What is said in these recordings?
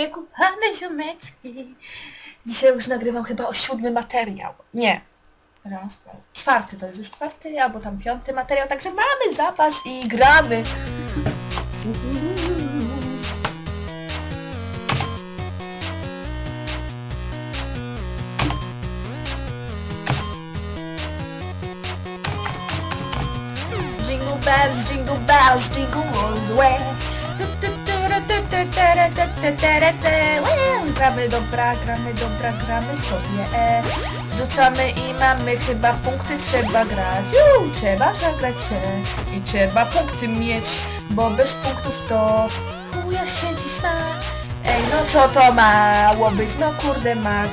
moje kochane ziomeczki. Dzisiaj już nagrywam chyba o siódmy materiał. Nie. Raz, dwa, czwarty to jest już czwarty, albo tam piąty materiał, także mamy zapas i gramy. Jingle bells, jingle bells, jingle all the way. Gramy dobra, gramy dobra, gramy sobie. E. Rzucamy i mamy chyba punkty, trzeba grać. Ju, trzeba zagrać se i trzeba punkty mieć, bo bez punktów to chuja się dziś ma. Ej, no co to mało być, no kurde mać.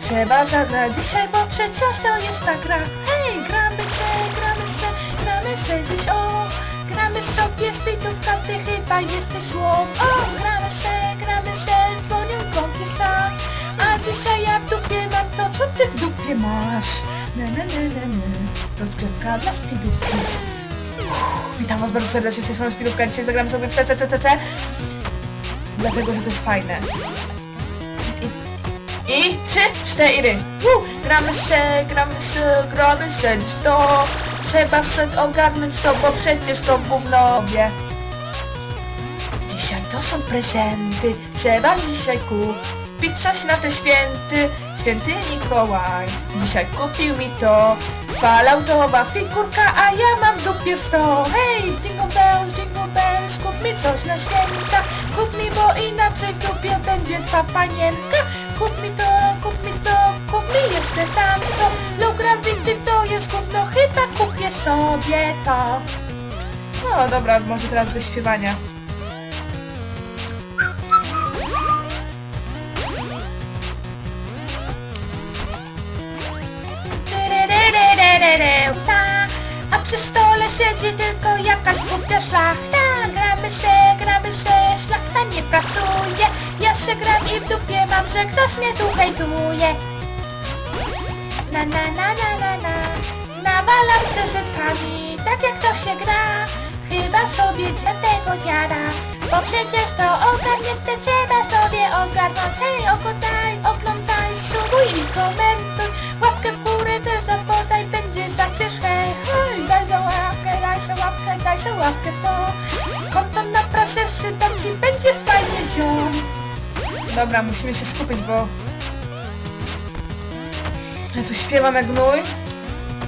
Trzeba zagrać dzisiaj, bo przecież to jest ta gra. Hej, gramy se, gramy se, gramy se dziś, o. Gramy sobie z ty chyba jesteś słom. O, gramy se, gramy se, dzwonią dzwonki sam. A dzisiaj ja w dupie mam to, co ty w dupie masz. Ne, ne, ne, ne, ne. Rozgrzewka dla speedówki. Uff, witam was bardzo serdecznie, z tej strony speedówka. Dzisiaj zagramy sobie w CCCCC. Dlatego, że to jest fajne. I trzy, cztery. Uh, gramy se, gramy se, gramy se w to. Trzeba se ogarnąć to, bo przecież to gówno wie. Dzisiaj to są prezenty, trzeba dzisiaj kupić coś na te święty. Święty Mikołaj dzisiaj kupił mi to. Falautowa figurka, a ja mam w dupie sto. Hej, jingle bells, jingle bells, kup mi coś na święta. Kup mi, bo inaczej w dupie będzie twa panienka. Kup mi sobie to. No dobra, może teraz bez śpiewania. A przy stole siedzi tylko jakaś głupia szlachta Gramy se, gramy se, szlachta nie pracuje Ja se gram i w dupie mam, że ktoś mnie tu hejtuje Na na na na na na Nawalam prezentkami, tak jak to się gra Chyba sobie tego dziada Bo przecież to ogarnięte trzeba sobie ogarnąć. Hej, oglądaj, oglądaj, subuj i komentuj. Łapkę w górę też zapodaj, będzie zacierz hej Hej, daj za łapkę, daj za łapkę, daj za łapkę po Konto na procesy, tam ci będzie fajnie ziom. Dobra, musimy się skupić, bo... Ja tu śpiewam jak gnój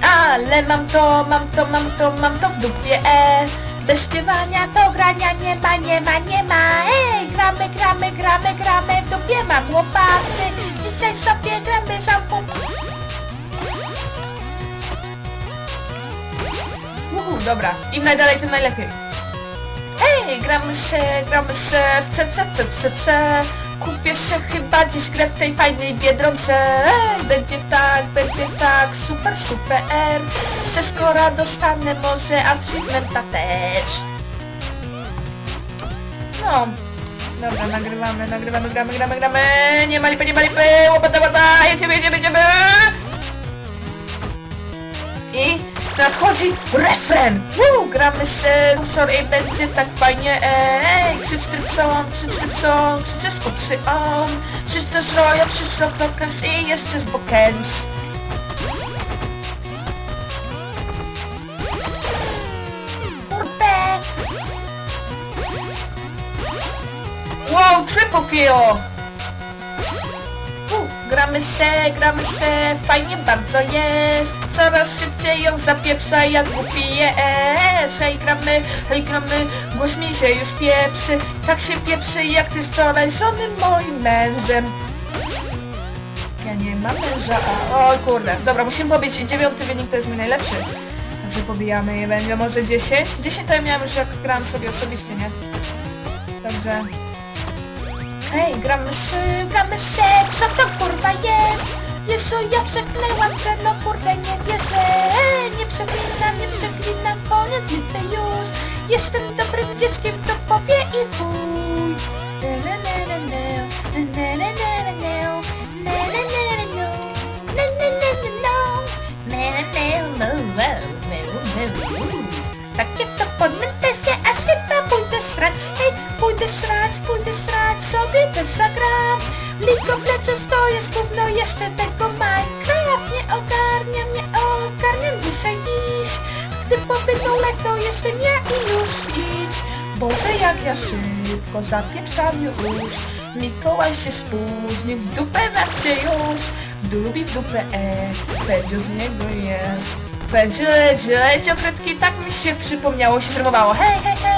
ale mam to, mam to, mam to, mam to w dupie, e Bez śpiewania to grania nie ma, nie ma, nie ma. Ej, gramy, gramy, gramy, gramy W dupie mam łopaty. Dzisiaj sobie gramy za Uhu, dobra, im najdalej tym najlepiej. Ej, gramy se, gramy se w CCCCC Kupię se chyba dziś grę w tej fajnej Biedronce. Będzie tak, będzie tak, super, super. Se skora dostanę może achievementa też. No, dobra, nagrywamy, nagrywamy, gramy, gramy, gramy. Nie ma lipy, nie ma lipy, łopata, łopata, jedziemy, jedziemy, jedziemy. I nadchodzi refren! Woo, gramy se short i będzie tak fajnie, ej! Krzycz trypson, krzycz trypson, krzyczysz kupsy on, krzycz też rojo, krzycz rock i jeszcze z bokens. Kurde! Wow, triple kill! Gramy se, gramy se, fajnie bardzo jest. Coraz szybciej ją zapieprza jak głupi jest Hej gramy, hej gramy, głoś mi się już pieprzy Tak się pieprzy jak ty wczoraj z żonym moim mężem. Ja nie mam męża. O kurde, dobra, musimy pobić dziewiąty wynik, to jest mój najlepszy. Także pobijamy je, będzie może 10 10 to ja miałem już jak grałem sobie osobiście, nie? Także... Ej, gramy se, gramy se, co to kurwa jest? Jezu, ja przeklęłam, że no kurde nie wierzę Ej, nie przeklinam, nie przeklinam, koniec lipy już Jestem dobrym dzieckiem, to powie i chuj Na, na, no. No. Takie to podmęte srać Hej, pójdę srać, pójdę srać, sobie też zagram. League of Legends to jest gówno, jeszcze tego Minecraft nie ogarniam, nie ogarniam dzisiaj dziś. Gdy powiem no live, to jestem ja i już idź. Boże, jak ja szybko zapieprzam już. Mikołaj się spóźnił, w dupę macie już. W lubi w dupę, e, Pedzio z niego jest. Pedzio, lecie, lecie, okretki, tak mi się przypomniało, się hej, hej, hej, hej,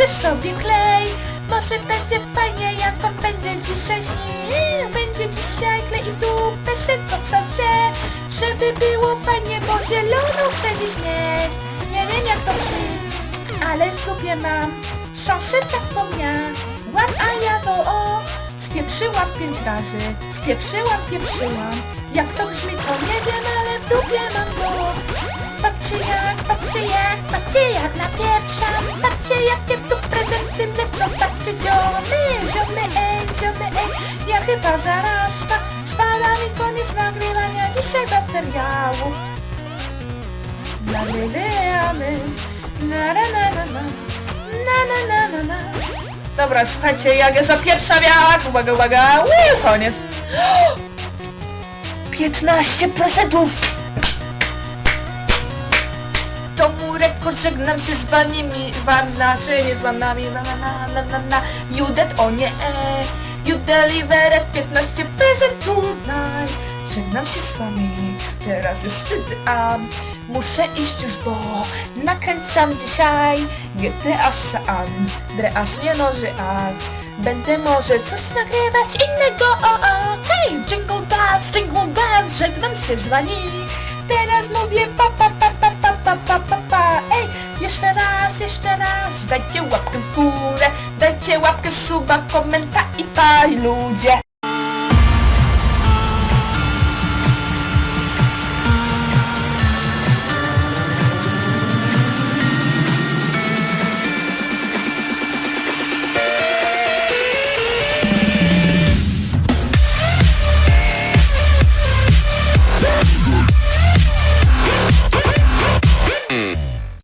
kupię sobie klej. Może będzie fajnie, jak on będzie dzisiaj śnił. Będzie dzisiaj klej i w dupę syko wsadzę. Żeby było fajnie, bo zieloną chcę dziś mieć. Nie wiem jak to brzmi, ale w dupie mam szansę taką miałam, a ja to o Spieprzyłam pięć razy, spieprzyłam, pieprzyłam Jak to brzmi to nie wiem, ale w dupie mam go Patrzcie jak, patrzcie jak, patrzcie jak napieprzam Patrzcie tu prezenty patrzcie ziomy, ziomy, ej, ziomy, ej. Ja chyba zaraz spa, spada mi koniec nagrywania dzisiaj materiałów Nagrywamy, na na na na na, na na na na Dobra, słuchajcie, jak ja zapieprzam jak, uwaga, uwaga, Uu, koniec. 15% to mój rekord, żegnam się z wami, z wami znaczy, nie z wami, na na na na na na. Dead, o nie, e, you delivered 15% tonight Żegnam się z wami, teraz już spytam. Muszę iść już, bo nakręcam dzisiaj. GTA San Dreas nie noży, a Będę może coś nagrywać innego, o o. Hej, jingle bells, jingle bells, żegnam się z wami. Teraz mówię pa pa pa pa pa pa pa pa jeszcze raz, jeszcze raz Dajcie łapkę w górę Dajcie łapkę, suba, komenta i pa ludzie